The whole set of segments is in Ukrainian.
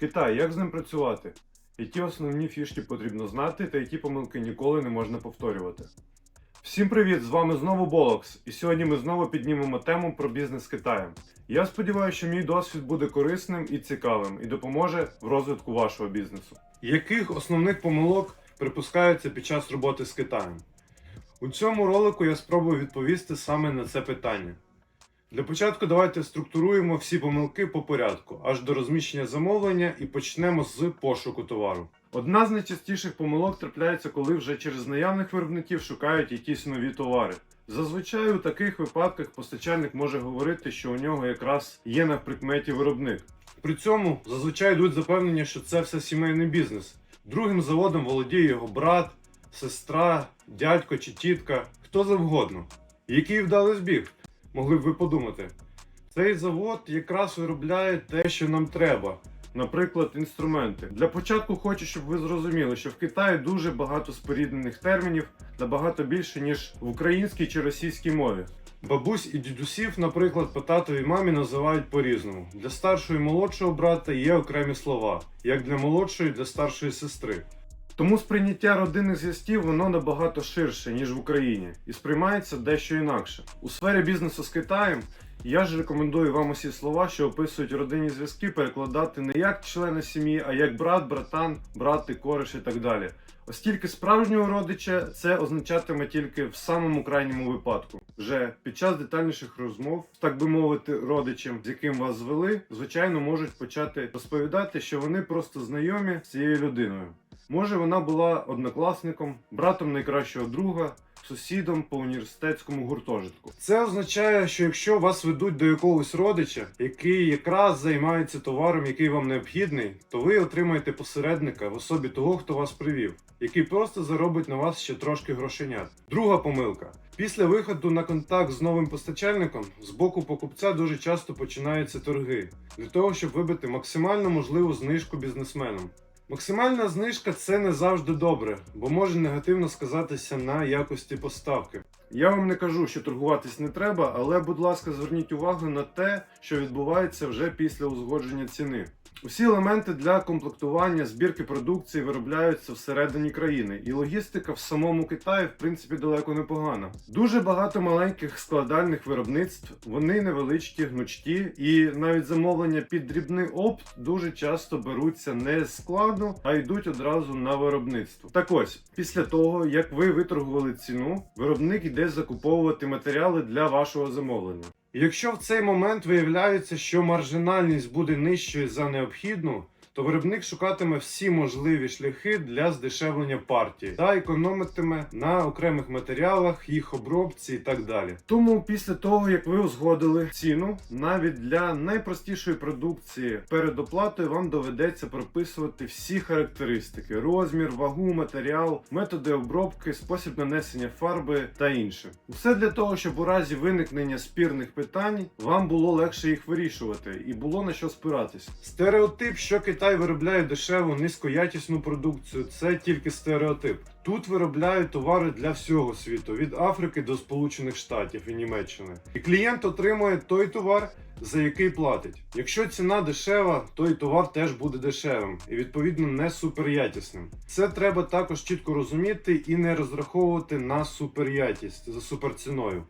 Китай, як з ним працювати? Які основні фішки потрібно знати та які помилки ніколи не можна повторювати? Всім привіт! З вами знову Болокс, і сьогодні ми знову піднімемо тему про бізнес з Китаєм. Я сподіваюся, що мій досвід буде корисним і цікавим і допоможе в розвитку вашого бізнесу. Яких основних помилок припускаються під час роботи з Китаєм? У цьому ролику я спробую відповісти саме на це питання. Для початку давайте структуруємо всі помилки по порядку, аж до розміщення замовлення і почнемо з пошуку товару. Одна з найчастіших помилок трапляється, коли вже через наявних виробників шукають якісь нові товари. Зазвичай у таких випадках постачальник може говорити, що у нього якраз є на прикметі виробник. При цьому зазвичай йдуть запевнення, що це все сімейний бізнес. Другим заводом володіє його брат, сестра, дядько чи тітка, хто завгодно. Який вдалий збіг, могли б ви подумати. Цей завод якраз виробляє те, що нам треба. Наприклад, інструменти. Для початку хочу, щоб ви зрозуміли, що в Китаї дуже багато споріднених термінів, набагато більше, ніж в українській чи російській мові. Бабусь і дідусів, наприклад, по татовій мамі називають по-різному. Для старшого і молодшого брата є окремі слова, як для молодшої, для старшої сестри. Тому сприйняття родинних зв'язків воно набагато ширше, ніж в Україні, і сприймається дещо інакше. У сфері бізнесу з Китаєм я ж рекомендую вам усі слова, що описують родинні зв'язки, перекладати не як члени сім'ї, а як брат, братан, брати, кореш і так далі. Оскільки справжнього родича це означатиме тільки в самому крайньому випадку. Вже під час детальніших розмов, так би мовити, родичем, з яким вас звели, звичайно, можуть почати розповідати, що вони просто знайомі з цією людиною. Може, вона була однокласником, братом найкращого друга, сусідом по університетському гуртожитку. Це означає, що якщо вас ведуть до якогось родича, який якраз займається товаром, який вам необхідний, то ви отримаєте посередника в особі того, хто вас привів, який просто заробить на вас ще трошки грошенят. Друга помилка. Після виходу на контакт з новим постачальником з боку покупця дуже часто починаються торги для того, щоб вибити максимально можливу знижку бізнесменам. Максимальна знижка це не завжди добре, бо може негативно сказатися на якості поставки. Я вам не кажу, що торгуватись не треба, але, будь ласка, зверніть увагу на те, що відбувається вже після узгодження ціни. Усі елементи для комплектування збірки продукції виробляються всередині країни, і логістика в самому Китаї в принципі далеко не погана. Дуже багато маленьких складальних виробництв, вони невеличкі, гнучкі, і навіть замовлення під дрібний опт дуже часто беруться не з складу, а йдуть одразу на виробництво. Так ось, після того як ви виторгували ціну, виробник йде закуповувати матеріали для вашого замовлення. Якщо в цей момент виявляється, що маржинальність буде нижчою за необхідну, то виробник шукатиме всі можливі шляхи для здешевлення партії та економитиме на окремих матеріалах, їх обробці і так далі. Тому після того, як ви узгодили ціну, навіть для найпростішої продукції перед оплатою вам доведеться прописувати всі характеристики: розмір, вагу, матеріал, методи обробки, спосіб нанесення фарби та інше. Усе для того, щоб у разі виникнення спірних питань вам було легше їх вирішувати і було на що спиратись. Стереотип, що Китай виробляє дешеву низькоякісну продукцію, це тільки стереотип. Тут виробляють товари для всього світу, від Африки до Сполучених Штатів і Німеччини. І клієнт отримує той товар, за який платить. Якщо ціна дешева, то і товар теж буде дешевим і відповідно не суперякісним. Це треба також чітко розуміти і не розраховувати на суперякість за суперціною.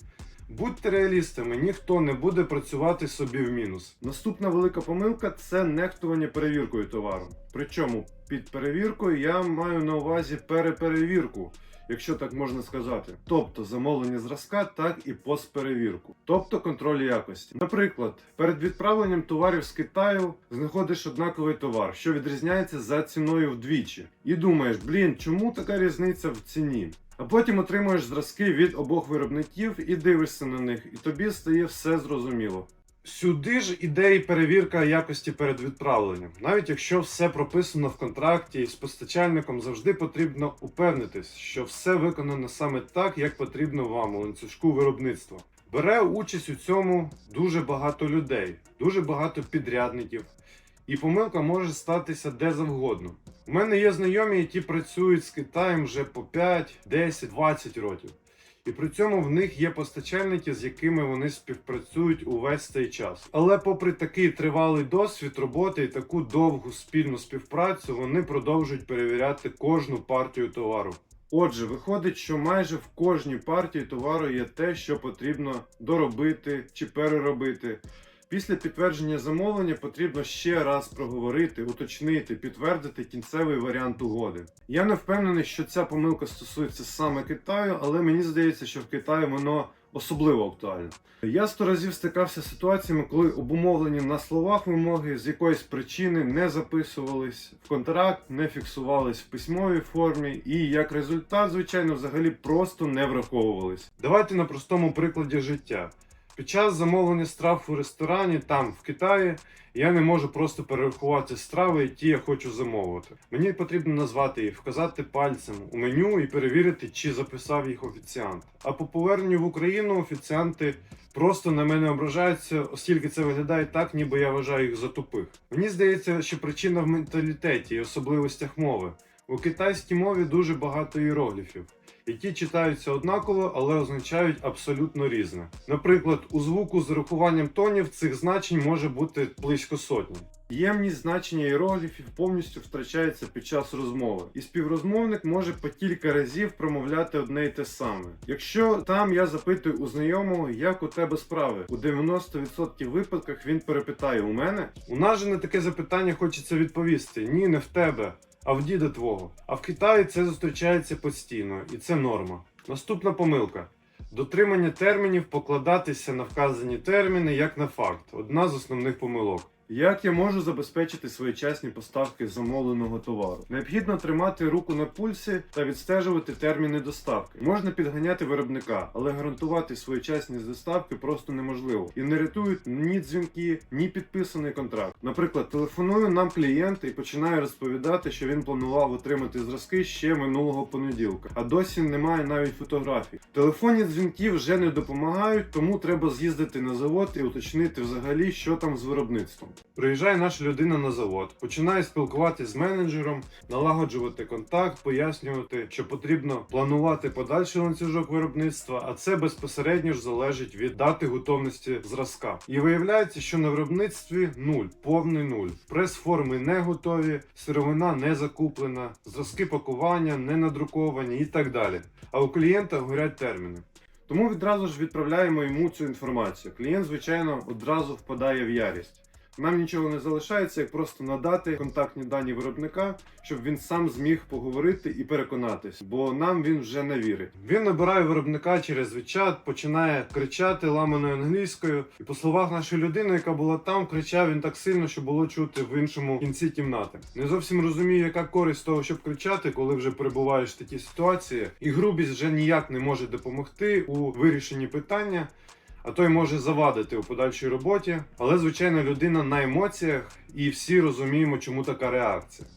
Будьте реалістами, ніхто не буде працювати собі в мінус. Наступна велика помилка це нехтування перевіркою товару. Причому під перевіркою я маю на увазі переперевірку, якщо так можна сказати. Тобто замовлення зразка, так і постперевірку, тобто контроль якості. Наприклад, перед відправленням товарів з Китаю знаходиш однаковий товар, що відрізняється за ціною вдвічі, і думаєш, блін, чому така різниця в ціні? А потім отримуєш зразки від обох виробників і дивишся на них, і тобі стає все зрозуміло. Сюди ж іде і перевірка якості перед відправленням. Навіть якщо все прописано в контракті з постачальником, завжди потрібно упевнитись, що все виконано саме так, як потрібно вам у ланцюжку виробництва. Бере участь у цьому дуже багато людей, дуже багато підрядників, і помилка може статися де завгодно. У мене є знайомі, які працюють з Китаєм вже по 5, 10, 20 років. І при цьому в них є постачальники, з якими вони співпрацюють увесь цей час. Але попри такий тривалий досвід роботи і таку довгу спільну співпрацю, вони продовжують перевіряти кожну партію товару. Отже, виходить, що майже в кожній партії товару є те, що потрібно доробити чи переробити. Після підтвердження замовлення потрібно ще раз проговорити, уточнити, підтвердити кінцевий варіант угоди. Я не впевнений, що ця помилка стосується саме Китаю, але мені здається, що в Китаї воно особливо актуально. Я сто разів стикався з ситуаціями, коли обумовлені на словах вимоги з якоїсь причини не записувались в контракт, не фіксувались в письмовій формі, і як результат, звичайно, взагалі просто не враховувались. Давайте на простому прикладі життя. Під час замовлення страв у ресторані там, в Китаї, я не можу просто перерахувати страви, які я хочу замовити. Мені потрібно назвати їх, вказати пальцем у меню і перевірити, чи записав їх офіціант. А по поверненню в Україну офіціанти просто на мене ображаються, оскільки це виглядає так, ніби я вважаю їх за тупих. Мені здається, що причина в менталітеті і особливостях мови. У китайській мові дуже багато іерогліфів які читаються однаково, але означають абсолютно різне. Наприклад, у звуку з урахуванням тонів цих значень може бути близько сотні. Ємність значення іерогліфів повністю втрачається під час розмови, і співрозмовник може по кілька разів промовляти одне й те саме. Якщо там я запитую у знайомого, як у тебе справи, у 90% випадках він перепитає у мене. У нас же на таке запитання хочеться відповісти: ні, не в тебе а в діда твого. А в Китаї це зустрічається постійно, і це норма. Наступна помилка. Дотримання термінів покладатися на вказані терміни як на факт одна з основних помилок. Як я можу забезпечити своєчасні поставки замовленого товару? Необхідно тримати руку на пульсі та відстежувати терміни доставки. Можна підганяти виробника, але гарантувати своєчасність доставки просто неможливо. І не рятують ні дзвінки, ні підписаний контракт. Наприклад, телефонує нам клієнт і починає розповідати, що він планував отримати зразки ще минулого понеділка, а досі немає навіть фотографій. Телефонні дзвінки вже не допомагають, тому треба з'їздити на завод і уточнити взагалі, що там з виробництвом. Приїжджає наша людина на завод, починає спілкуватися з менеджером, налагоджувати контакт, пояснювати, що потрібно планувати подальший ланцюжок виробництва, а це безпосередньо ж залежить від дати готовності зразка. І виявляється, що на виробництві нуль, повний нуль. Прес-форми не готові, сировина не закуплена, зразки пакування не надруковані і так далі. А у клієнта горять терміни. Тому відразу ж відправляємо йому цю інформацію. Клієнт, звичайно, одразу впадає в ярість. Нам нічого не залишається, як просто надати контактні дані виробника, щоб він сам зміг поговорити і переконатись, бо нам він вже не вірить. Він набирає виробника через WeChat, починає кричати ламаною англійською. І по словах нашої людини, яка була там, кричав він так сильно, що було чути в іншому кінці кімнати. Не зовсім розумію, яка користь того, щоб кричати, коли вже перебуваєш в такій ситуації, і грубість вже ніяк не може допомогти у вирішенні питання а то й може завадити у подальшій роботі. Але, звичайно, людина на емоціях, і всі розуміємо, чому така реакція.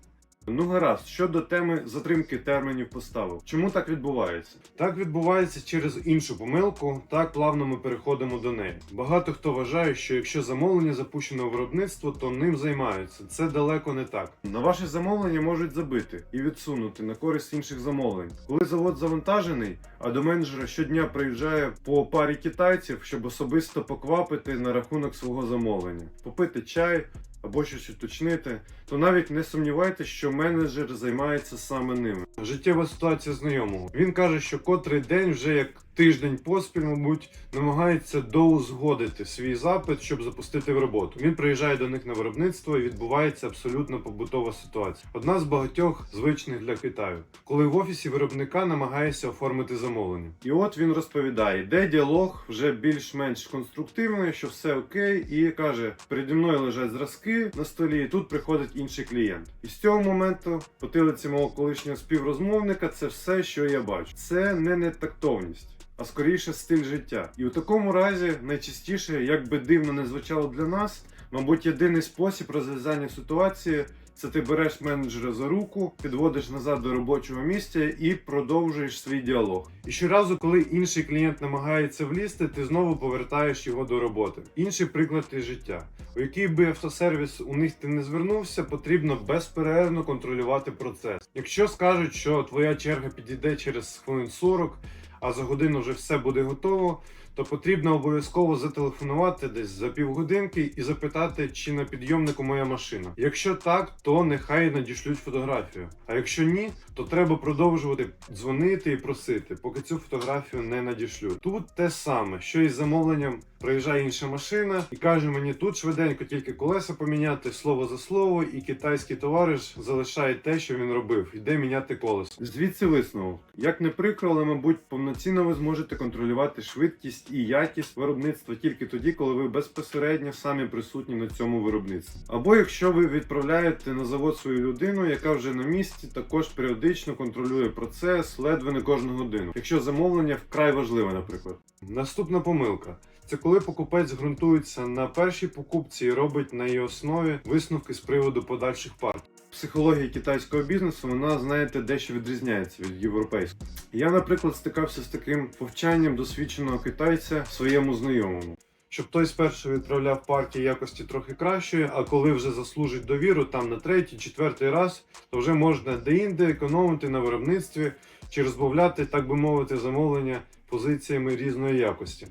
Ну гаразд, щодо теми затримки термінів поставок. Чому так відбувається? Так відбувається через іншу помилку. Так плавно ми переходимо до неї. Багато хто вважає, що якщо замовлення запущено у виробництво, то ним займаються. Це далеко не так. На ваше замовлення можуть забити і відсунути на користь інших замовлень. Коли завод завантажений, а до менеджера щодня приїжджає по парі китайців, щоб особисто поквапити на рахунок свого замовлення, попити чай або щось уточнити, то навіть не сумнівайтеся, що менеджер займається саме ними. Життєва ситуація знайомого. Він каже, що котрий день вже як тиждень поспіль, мабуть, намагається доузгодити свій запит, щоб запустити в роботу. Він приїжджає до них на виробництво і відбувається абсолютно побутова ситуація. Одна з багатьох звичних для Китаю, коли в офісі виробника намагається оформити замовлення. І от він розповідає, де діалог вже більш-менш конструктивний, що все окей, і каже: переді мною лежать зразки на столі, і тут приходить інший клієнт. І з цього моменту потилиці мого колишнього співрозмовника це все, що я бачу. Це не нетактовність а скоріше стиль життя. І у такому разі найчастіше, як би дивно не звучало для нас, мабуть, єдиний спосіб розв'язання ситуації. Це ти береш менеджера за руку, підводиш назад до робочого місця і продовжуєш свій діалог. І щоразу, коли інший клієнт намагається влізти, ти знову повертаєш його до роботи. Інший приклад із життя, у який би автосервіс у них ти не звернувся, потрібно безперервно контролювати процес. Якщо скажуть, що твоя черга підійде через хвилин 40, а за годину вже все буде готово, то потрібно обов'язково зателефонувати десь за півгодинки і запитати, чи на підйомнику моя машина. Якщо так, то нехай надішлють фотографію. А якщо ні, то треба продовжувати дзвонити і просити, поки цю фотографію не надішлють. Тут те саме, що і з замовленням приїжджає інша машина і каже мені тут швиденько тільки колеса поміняти слово за слово, і китайський товариш залишає те, що він робив, йде міняти колесо. Звідси висновок. Як не прикро, але мабуть повноцінно ви зможете контролювати швидкість і якість виробництва тільки тоді, коли ви безпосередньо самі присутні на цьому виробництві. Або якщо ви відправляєте на завод свою людину, яка вже на місці, також періодично контролює процес, ледве не кожну годину. Якщо замовлення вкрай важливе, наприклад. Наступна помилка. Це коли покупець ґрунтується на першій покупці і робить на її основі висновки з приводу подальших партій. Психологія китайського бізнесу, вона, знаєте, дещо відрізняється від європейської. Я, наприклад, стикався з таким повчанням досвідченого китайця своєму знайомому. Щоб той спершу відправляв партії якості трохи кращої, а коли вже заслужить довіру там на третій, четвертий раз, то вже можна деінде економити на виробництві чи розбавляти, так би мовити, замовлення позиціями різної якості.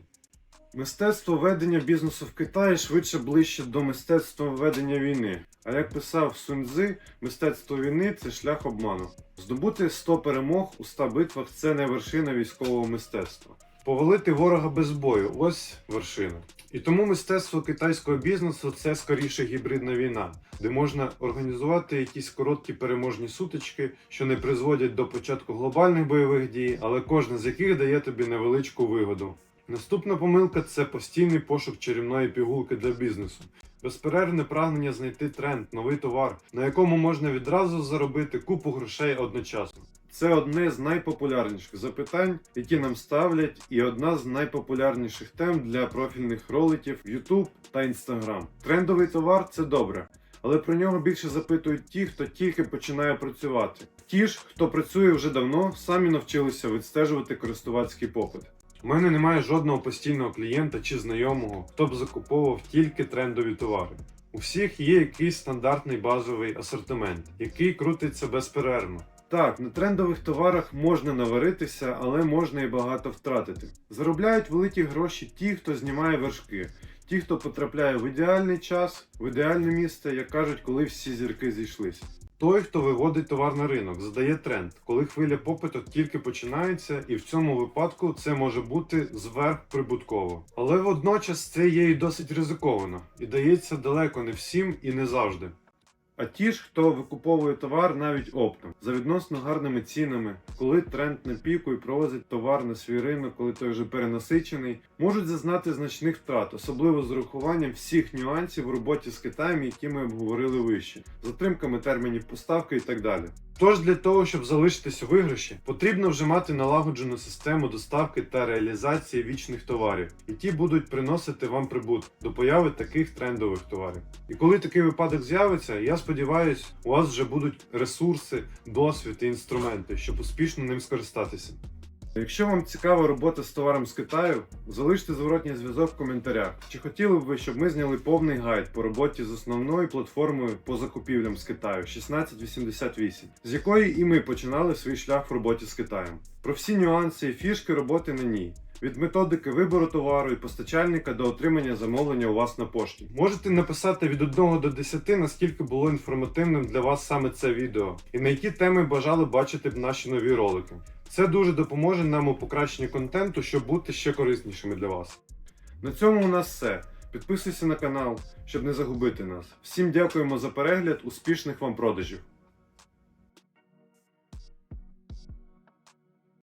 Мистецтво ведення бізнесу в Китаї швидше ближче до мистецтва ведення війни. А як писав Сунь мистецтво війни це шлях обману. Здобути 100 перемог у 100 битвах це не вершина військового мистецтва. Повалити ворога без бою ось вершина. І тому мистецтво китайського бізнесу це скоріше гібридна війна, де можна організувати якісь короткі переможні сутички, що не призводять до початку глобальних бойових дій, але кожна з яких дає тобі невеличку вигоду. Наступна помилка це постійний пошук чарівної пігулки для бізнесу. Безперервне прагнення знайти тренд, новий товар, на якому можна відразу заробити купу грошей одночасно. Це одне з найпопулярніших запитань, які нам ставлять, і одна з найпопулярніших тем для профільних роликів YouTube та Instagram. Трендовий товар це добре, але про нього більше запитують ті, хто тільки починає працювати. Ті ж, хто працює вже давно, самі навчилися відстежувати користувацький попит. У мене немає жодного постійного клієнта чи знайомого, хто б закуповував тільки трендові товари. У всіх є якийсь стандартний базовий асортимент, який крутиться безперервно. Так, на трендових товарах можна наваритися, але можна і багато втратити. Заробляють великі гроші ті, хто знімає вершки, ті, хто потрапляє в ідеальний час, в ідеальне місце, як кажуть, коли всі зірки зійшлися. Той, хто виводить товар на ринок, задає тренд, коли хвиля попиту тільки починається, і в цьому випадку це може бути зверхприбутково. Але водночас це є і досить ризиковано, і дається далеко не всім і не завжди. А ті ж, хто викуповує товар навіть оптом за відносно гарними цінами, коли тренд на піку і провозить товар на свій ринок, коли той вже перенасичений, можуть зазнати значних втрат, особливо з урахуванням всіх нюансів в роботі з Китаєм, які ми обговорили вище, затримками термінів поставки і так далі. Тож для того, щоб залишитись у виграші, потрібно вже мати налагоджену систему доставки та реалізації вічних товарів, і ті будуть приносити вам прибут до появи таких трендових товарів. І коли такий випадок з'явиться, я сподіваюся, у вас вже будуть ресурси, досвід і інструменти, щоб успішно ним скористатися. Якщо вам цікава робота з товаром з Китаю, залиште зворотній зв'язок в коментарях. Чи хотіли б ви, щоб ми зняли повний гайд по роботі з основною платформою по закупівлям з Китаю 1688, з якої і ми починали свій шлях в роботі з Китаєм. Про всі нюанси і фішки роботи на ній. Від методики вибору товару і постачальника до отримання замовлення у вас на пошті. Можете написати від 1 до 10, наскільки було інформативним для вас саме це відео, і на які теми бажали бачити б наші нові ролики. Це дуже допоможе нам у покращенні контенту, щоб бути ще кориснішими для вас. На цьому у нас все. Підписуйся на канал, щоб не загубити нас. Всім дякуємо за перегляд, успішних вам продажів!